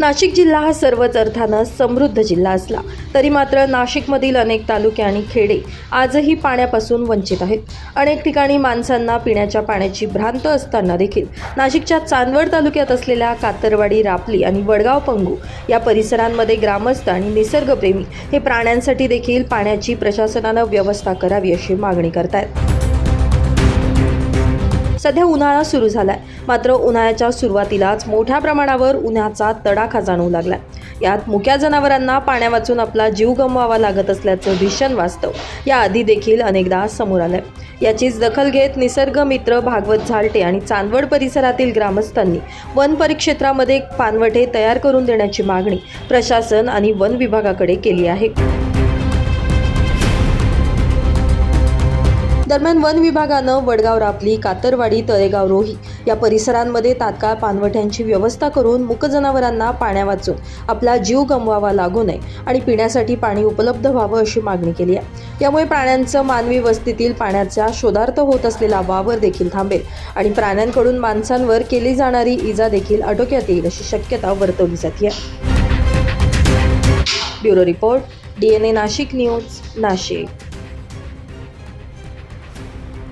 नाशिक जिल्हा हा सर्वच अर्थानं समृद्ध जिल्हा असला तरी मात्र नाशिकमधील अनेक तालुके आणि खेडे आजही पाण्यापासून वंचित आहेत. अनेक ठिकाणी माणसांना पिण्याच्या पाण्याची भ्रांत असताना देखील नाशिकच्या चांदवड तालुक्यात असलेल्या कातरवाडी रापली आणि वडगाव पंगू या परिसरांमध्ये ग्रामस्थ आणि निसर्गप्रेमी हे प्राण्यांसाठी देखील पाण्याची प्रशासनानं व्यवस्था करावी अशी मागणी करतायत. सध्या उन्हाळा सुरू झालाय. मात्र उन्हाळ्याच्या सुरुवातीलाच मोठ्या प्रमाणावर उन्हाचा तडाखा जाणवू लागलाय. यात मुक्या जनावरांना पाण्या वाचून आपला जीव गमवावा लागत असल्याचं भीषण वास्तव याआधी देखील अनेकदा समोर आलंय. याचीच दखल घेत निसर्ग मित्र भागवत झालटे आणि चांदवड परिसरातील ग्रामस्थांनी वन परिक्षेत्रामध्ये पानवटे तयार करून देण्याची मागणी प्रशासन आणि वन विभागाकडे केली आहे. दरम्यान वन विभागानं वडगाव रापली कातरवाडी तळेगाव रोही या परिसरांमध्ये तात्काळ पाणवठ्यांची व्यवस्था करून मुक जनावरांना पाण्या वाचून आपला जीव गमवावा लागू नये आणि पिण्यासाठी पाणी उपलब्ध व्हावं अशी मागणी केली आहे. यामुळे प्राण्यांचं मानवी वस्तीतील पाण्याचा शोधार्थ होत असलेला वावर देखील थांबेल आणि प्राण्यांकडून माणसांवर केली जाणारी इजा देखील आटोक्यात येईल अशी शक्यता वर्तवली जाते. Bureau report D N A Nashik news Nashik.